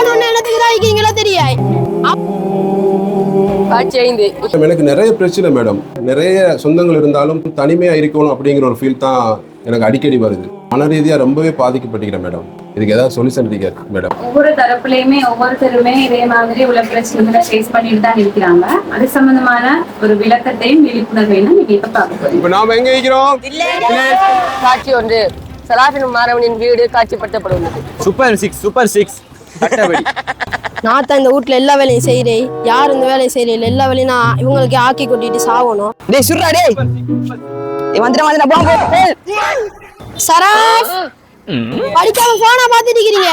இடத்துக்கு தான் இருக்கீங்களா தெரியாது. காட்சி ஐந்து. எனக்கு நிறைய பிரச்சனை மேடம் நிறைய சொந்தங்கள் இருந்தாலும் தனிமையா இருக்கணும் அப்படிங்கிற ஒரு ஃபீல் தான் எனக்கு அடிக்கடி வருது. மன ரீதியா ரொம்பவே பாதிக்கப்பட்டிருக்கிறேன் மேடம் இதுக்கு ஏதாவது சொல்யூஷன் இருக்கா மேடம் ஒவ்வொரு தரப்புலயுமே ஒவ்வொருத்தருமே இதே மாதிரி உள்ள பிரச்சனைகளை ஃபேஸ் பண்ணிட்டு தான் இருக்கிறாங்க. அது சம்பந்தமான ஒரு விளக்கத்தையும் விழிப்புணர்வையும் நீங்க இப்ப பார்க்க போறீங்க இப்போ நாம எங்க இருக்கிறோம்? காட்சி ஒன்று. சலாஃபின் மாணவனின் வீடு காட்சிப்படுத்தப்பட உள்ளது. சூப்பர் சிக்ஸ் சூப்பர் சிக்ஸ் நான் தான் இந்த வீட்ல எல்லா வேலையும் செய்கிறேன் யார் இந்த வேலையை செய்கிறேன் எல்லா வேலையும் நான் இவங்களுக்கு ஆக்கி கொட்டிட்டு சாகணும். டேய் சுர்ரா டேய். வந்துட வந்துட போங்க சராஃப் படிக்காம போனா பார்த்துட்டு இருக்கிறீங்க.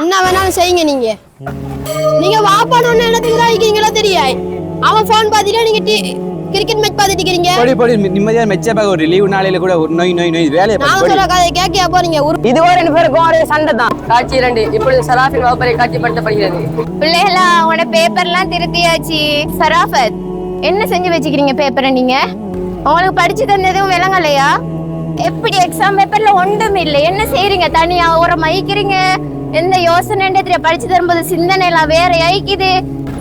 என்ன வேணாலும் செய்யுங்க நீங்க. நீங்க வாப்பானோன்னு இடத்துக்கு தான் இருக்கீங்களா தெரியாது. அவன் ஃபோன் பார்த்துட்டு நீங்க கிரிக்கெட் மேட்ச் பார்த்துட்டு இருக்கிறீங்க படி படி நிம்மதியா மெச்ச பார்க்க ஒரு லீவு நாளையில கூட ஒரு நோய் நோய் நோய் வேலையை நான் சொல்ல கதை கேட்க போறீங்க. ஒரு இதுவரை ரெண்டு பேருக்கும் ஒரே சண்டை தான். காட்சி இரண்டு. இப்பொழுது சலாஃபின் வகுப்பறை காட்சிப்படுத்தப்படுகிறது. பிள்ளைகளா உங்களோட பேப்பர்லாம் திருத்தியாச்சு. சராஃபத் என்ன செஞ்சு வச்சுக்கிறீங்க பேப்பரை நீங்க? உங்களுக்கு படிச்சு தந்ததும் விளங்கலையா? எப்படி எக்ஸாம் பேப்பர்ல ஒன்றும் இல்லை. என்ன செய்றீங்க? தனியா ஒரு மைக்கிறீங்க எந்த யோசனை படிச்சு தரும்போது சிந்தனை எல்லாம் வேற ஐக்குது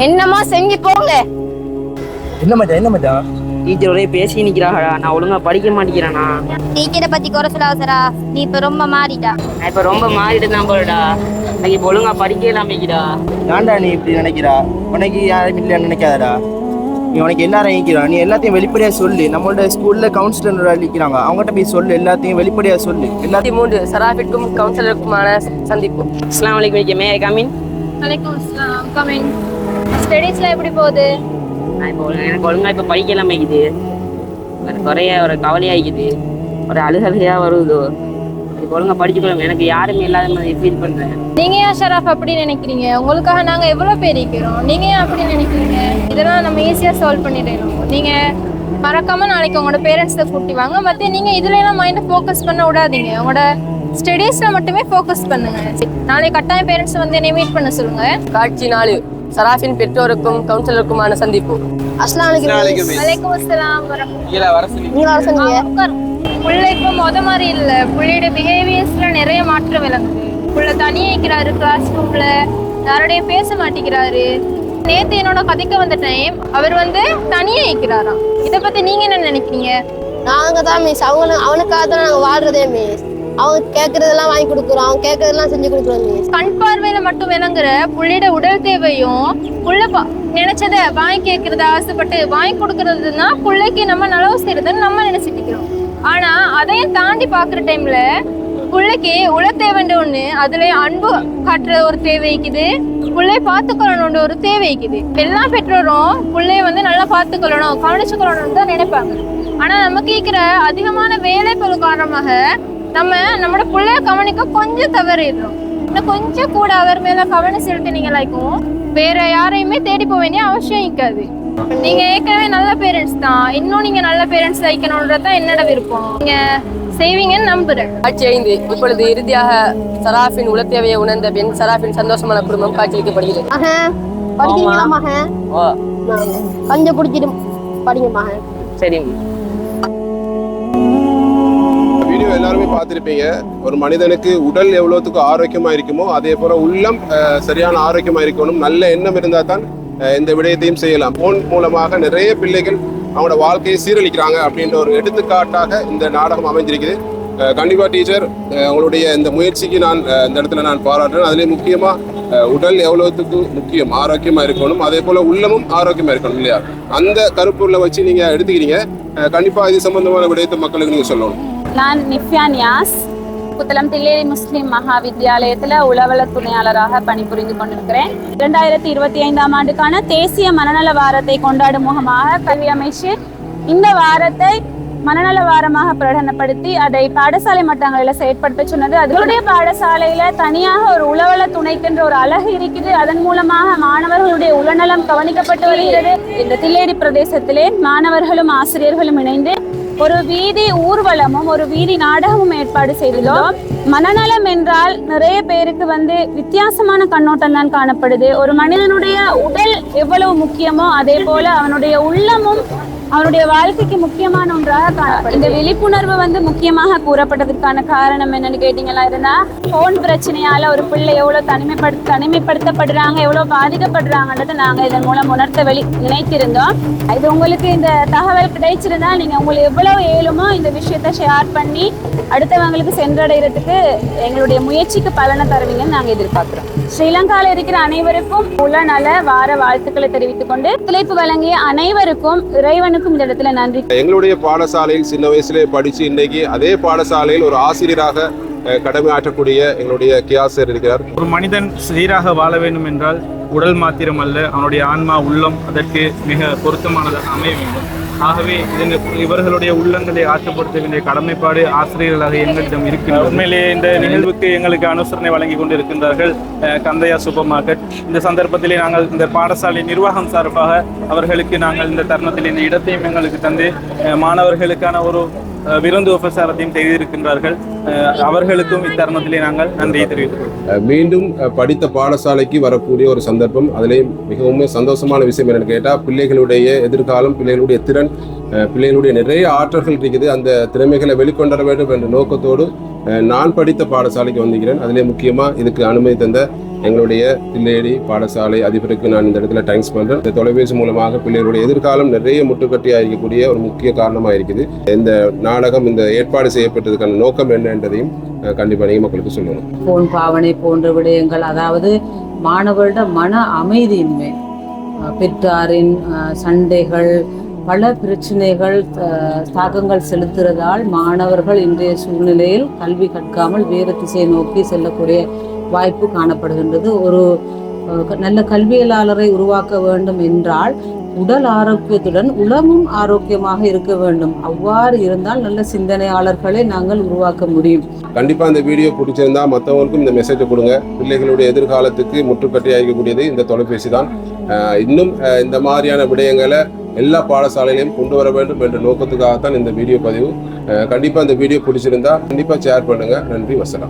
என்னமோ செஞ்சு போங்க. என்ன மச்சான் என்ன மச்சான் டீச்சர் ஒரே பேசி நிக்கிறாங்கடா. நான் ஒழுங்கா படிக்க மாட்டேங்கிறேனா? டீச்சரை பத்தி குறை சொல்லாத சரா. நீ இப்ப ரொம்ப மாறிட்டா. நான் இப்ப ரொம்ப மாறிட்டு தான் போறடா எனக்கு இப்ப ஒழுங்கா படிக்க இல்லாமக்கிறா ஏன்டா நீ இப்படி நினைக்கிறா? உனக்கு யாரும் இல்லைன்னு நினைக்காதடா. நீ உனக்கு எல்லாரும் நினைக்கிறா நீ எல்லாத்தையும் வெளிப்படையா சொல்லு. நம்மளோட ஸ்கூல்ல கவுன்சிலர் அளிக்கிறாங்க அவங்ககிட்ட போய் சொல்லு. எல்லாத்தையும் வெளிப்படையா சொல்லு. எல்லாத்தையும் மூன்று சலாஃபிற்கும் கவுன்சிலருக்குமான சந்திப்பு. அஸ்லாம் வலைக்கும் மே கமின் வலைக்கம் அஸ்ஸலாம் கமிங் ஸ்டடீஸ்லாம் எப்படி போகுது? நான் இப்போ எனக்கு ஒழுங்கா இப்ப படிக்க இல்லாமக்குது எனக்கு குறைய ஒரு கவலையாக்குது ஒரு அழுகலையா வருது. எனக்கு ஒழுங்கா படிச்சுக்கலாம் எனக்கு யாருமே இல்லாத மாதிரி ஃபீல் பண்றேன். நீங்க ஏன் ஷராஃப் அப்படி நினைக்கிறீங்க? உங்களுக்காக நாங்க எவ்வளவு பேர் இருக்கிறோம்? நீங்க ஏன் அப்படி நினைக்கிறீங்க? இதெல்லாம் நம்ம ஈஸியா சால்வ் பண்ணிடணும். நீங்க மறக்காம நாளைக்கு உங்களோட பேரண்ட்ஸை கூட்டி வாங்க. மத்த நீங்க இதுல எல்லாம் மைண்டை ஃபோக்கஸ் பண்ண விடாதீங்க. உங்களோட ஸ்டடீஸ்ல மட்டுமே ஃபோக்கஸ் பண்ணுங்க. நாளைக்கு கட்டாயம் பேரண்ட்ஸ் வந்து என்னை மீட் பண்ண சொல்லுங்க. காட்சி நாலு. சலாஃபின் பெற்றோருக்கும் கவுன்சிலருக்குமான சந்திப்பு. அஸ்லாம் வலைக்கும் வலைக்கம் அஸ்ஸலாம் வரஹ்மத்துல்லாஹி கீழே வர சொல்லி. நீங்க வர சொன்னீங்க புள்ள இப்போ மொத மாதிரி இல்ல. புள்ளையோட பிஹேவியர்ஸ்ல நிறைய மாற்றம் விளங்குது. புள்ள தனியே இருக்கிறாரு கிளாஸ் ரூம்ல யாரோடையும் பேச மாட்டேங்கிறாரு. நேத்து என்னோட கதைக்க வந்த டைம் அவர் வந்து தனியே இருக்கிறாராம் இத பத்தி நீங்க என்ன நினைக்கிறீங்க? நாங்க தான் மிஸ் அவங்க அவனுக்காக தான் நாங்க வாழ்றதே மிஸ் அவங்க கேட்கறதெல்லாம் வாங்கி கொடுக்குறோம். அவங்க கேட்கறதெல்லாம் செஞ்சு கொடுக்குறோம் மிஸ் கண் பார்வையில மட்டும் வேணுங்கிற புள்ளையோட உடல் தேவையும் புள்ள பா- நினைச்சத வாங்கி கேட்கறத ஆசைப்பட்டு வாங்கி கொடுக்கறதுன்னா புள்ளைக்கு நம்ம நலவு செய்யறதுன்னு நம்ம நினைச்சிட்டு இருக்கிறோம் ஆனா அதையும் தாண்டி பாக்குற டைம்ல புள்ளைக்கு உல தேவைன்ற ஒண்ணு அதுல அன்பு காட்டுற ஒரு தேவைக்குது புள்ளைய பார்த்துக்கொள்ளணுன்ற ஒரு தேவைக்குது எல்லா பெற்றோரும் புள்ளைய வந்து நல்லா பார்த்துக்கொள்ளணும் கவனிச்சுக்கொள்ளணும்னு தான் நினைப்பாங்க. ஆனா நமக்கு இருக்கிற அதிகமான வேலை பொருள் காரணமாக நம்ம நம்மளோட புள்ளைய கவனிக்க கொஞ்சம் தவறிடுறோம். இன்னும் கொஞ்சம் கூட அவர் மேல கவனம் செலுத்தினீங்களாக்கும் வேற யாரையுமே தேடி போக வேண்டிய அவசியம் இருக்காது. நீங்க ஏற்கனவே நல்ல பேரண்ட்ஸ் தான். இன்னும் நீங்க நல்ல பேரண்ட்ஸ் வைக்கணும்ன்றது தான் என்னோட விருப்பம். நீங்க செய்வீங்கன்னு நம்புறேன். காட்சி ஐந்து. இப்பொழுது இறுதியாக சலாஃபின் உளத்தேவையை உணர்ந்த பின் சலாஃபின் சந்தோஷமான குடும்பம் காட்சியளிக்கப்படுகிறது. மகன் படிக்கிறீங்களா மகன்? ஓ கொஞ்சம் குடிச்சிட்டு படிங்க மகன். சரி. எல்லாருமே பார்த்துருப்பீங்க. ஒரு மனிதனுக்கு உடல் எவ்வளோத்துக்கு ஆரோக்கியமாக இருக்குமோ அதே போல் உள்ளம் சரியான ஆரோக்கியமாக இருக்கணும். நல்ல எண்ணம் இருந்தால் தான் இந்த விடயத்தையும் செய்யலாம். போன் மூலமாக நிறைய பிள்ளைகள் அவங்களோட வாழ்க்கையை சீரழிக்கிறாங்க அப்படின்ற ஒரு எடுத்துக்காட்டாக இந்த நாடகம் அமைஞ்சிருக்குது கண்டிப்பாக டீச்சர் உங்களுடைய இந்த முயற்சிக்கு நான் இந்த இடத்துல நான் பாராட்டுறேன். அதுலேயும் முக்கியமாக உடல் எவ்வளோத்துக்கு முக்கியம் ஆரோக்கியமாக இருக்கணும். அதே போல் உள்ளமும் ஆரோக்கியமாக இருக்கணும் இல்லையா? அந்த கருப்பொருளை வச்சு நீங்கள் எடுத்துக்கிறீங்க. கண்டிப்பாக இது சம்பந்தமான விடயத்தை மக்களுக்கு நீங்கள் சொல்லணும். நான் நிஃப்யா நியாஸ் புத்தளம் தில்லேரி முஸ்லீம் மகா வித்தியாலயத்தில் உளவல துணையாளராக பணிபுரிந்து கொண்டிருக்கிறேன். இரண்டாயிரத்தி இருபத்தி ஐந்தாம் ஆண்டுக்கான தேசிய மனநல வாரத்தை கொண்டாடும் முகமாக கல்வி அமைச்சு இந்த வாரத்தை மனநல வாரமாக பிரகடனப்படுத்தி அதை பாடசாலை மட்டங்களில் செயற்படுத்த சொன்னது. அதனுடைய பாடசாலையில தனியாக ஒரு உளவல துணைக்கின்ற ஒரு அழகு இருக்குது. அதன் மூலமாக மாணவர்களுடைய உளநலம் கவனிக்கப்பட்டு வருகிறது. இந்த தில்லேரி பிரதேசத்திலே மாணவர்களும் ஆசிரியர்களும் இணைந்து ஒரு வீதி ஊர்வலமும் ஒரு வீதி நாடகமும் ஏற்பாடு செய்துள்ளோம். மனநலம் என்றால் நிறைய பேருக்கு வந்து வித்தியாசமான கண்ணோட்டம் தான் காணப்படுது. ஒரு மனிதனுடைய உடல் எவ்வளவு முக்கியமோ அதே போல அவனுடைய உள்ளமும் அவனுடைய வாழ்க்கைக்கு முக்கியமான ஒன்றாக காணப்படும் இந்த விழிப்புணர்வு வந்து முக்கியமாக கூறப்பட்டதற்கான காரணம் என்னன்னு கேட்டீங்களா? இருந்தா போன் பிரச்சனையால ஒரு பிள்ளை எவ்வளவு தனிமைப்படுத்த தனிமைப்படுத்தப்படுறாங்க எவ்வளவு பாதிக்கப்படுறாங்கன்றது நாங்க இதன் மூலம் உணர்த்த வெளி நினைத்திருந்தோம். இது உங்களுக்கு இந்த தகவல் கிடைச்சிருந்தா நீங்க உங்களுக்கு எவ்வளவு ஏழுமோ இந்த விஷயத்தை ஷேர் பண்ணி அடுத்தவங்களுக்கு சென்றடைகிறதுக்கு எங்களுடைய முயற்சிக்கு பலனை தருவீங்கன்னு நாங்க எதிர்பார்க்கிறோம். ஸ்ரீலங்கால இருக்கிற அனைவருக்கும் உள்ள நல வார வாழ்த்துக்களை தெரிவித்துக் கொண்டு ஒத்துழைப்பு வழங்கிய அனைவருக்கும் இறைவன் இறைவனுக்கும் இந்த இடத்துல நன்றி. எங்களுடைய பாடசாலையில் சின்ன வயசுலே படித்து இன்னைக்கு அதே பாடசாலையில் ஒரு ஆசிரியராக கடமையாற்றக்கூடிய எங்களுடைய கியாசர் இருக்கிறார். ஒரு மனிதன் சீராக வாழ வேண்டும் என்றால் உடல் மாத்திரம் அல்ல அவனுடைய ஆன்மா உள்ளம் அதற்கு மிக பொருத்தமானதாக அமைய வேண்டும். ஆகவே இதன் இவர்களுடைய உள்ளங்களை ஆற்றப்படுத்த வேண்டிய கடமைப்பாடு ஆசிரியர்களாக எங்களிடம் இருக்கிறது உண்மையிலேயே இந்த நிகழ்வுக்கு எங்களுக்கு அனுசரணை வழங்கி கொண்டிருக்கின்றார்கள் கந்தையா சூப்பர் மார்க்கெட் இந்த சந்தர்ப்பத்திலே நாங்கள் இந்த பாடசாலை நிர்வாகம் சார்பாக அவர்களுக்கு நாங்கள் இந்த தருணத்தில் இந்த இடத்தையும் எங்களுக்கு தந்து மாணவர்களுக்கான ஒரு விருந்து உபசாரத்தையும் செய்திருக்கின்றார்கள். அவர்களுக்கும் இத்தருணத்திலே நாங்கள் நன்றியை தெரிவித்துக் மீண்டும் படித்த பாடசாலைக்கு வரக்கூடிய ஒரு சந்தர்ப்பம். அதிலே மிகவும் சந்தோஷமான விஷயம் என்னன்னு கேட்டால் பிள்ளைகளுடைய எதிர்காலம் பிள்ளைகளுடைய திறன் பிள்ளைகளுடைய நிறைய ஆற்றல்கள் இருக்குது. அந்த திறமைகளை வெளிக்கொண்டர வேண்டும் என்ற நோக்கத்தோடு நான் படித்த பாடசாலைக்கு வந்திருக்கிறேன். அதிலே முக்கியமாக இதுக்கு அனுமதி தந்த எங்களுடைய பிள்ளையடி பாடசாலை அதிபருக்கு நான் இந்த இடத்துல தேங்க்ஸ் பண்ணுறேன் இந்த தொலைபேசி மூலமாக பிள்ளைகளுடைய எதிர்காலம் நிறைய முட்டுக்கட்டியாக இருக்கக்கூடிய ஒரு முக்கிய காரணமாக இருக்குது இந்த நாடகம் இந்த ஏற்பாடு செய்யப்பட்டதுக்கான நோக்கம் என்னன்றதையும் என்றதையும் கண்டிப்பா மக்களுக்கு சொல்லணும். போன் பாவனை போன்ற விடயங்கள் அதாவது மாணவர்களிட மன அமைதியின்மை பெற்றாரின் அஹ், சண்டைகள் பல பிரச்சனைகள் தாக்கங்கள் செலுத்துறதால் மாணவர்கள் இன்றைய சூழ்நிலையில் கல்வி கற்காமல் வேறு திசையை நோக்கி செல்லக்கூடிய வாய்ப்பு காணப்படுகின்றது. ஒரு நல்ல கல்வியலாளரை உருவாக்க வேண்டும் என்றால் உடல் ஆரோக்கியத்துடன் உளமும் ஆரோக்கியமாக இருக்க வேண்டும். அவ்வாறு இருந்தால் நல்ல சிந்தனையாளர்களை நாங்கள் உருவாக்க முடியும். கண்டிப்பா இந்த வீடியோ பிடிச்சிருந்தா மற்றவங்களுக்கும் இந்த மெசேஜ் கொடுங்க. பிள்ளைகளுடைய எதிர்காலத்துக்கு முற்றுக்கட்டியாக இந்த தொலைபேசி தான். இன்னும் இந்த மாதிரியான விடயங்களை எல்லா பாடசாலையிலையும் கொண்டு வர வேண்டும் என்ற நோக்கத்துக்காகத்தான் இந்த வீடியோ பதிவு. கண்டிப்பாக கண்டிப்பா இந்த வீடியோ பிடிச்சிருந்தா கண்டிப்பா ஷேர் பண்ணுங்க. நன்றி வசலாம்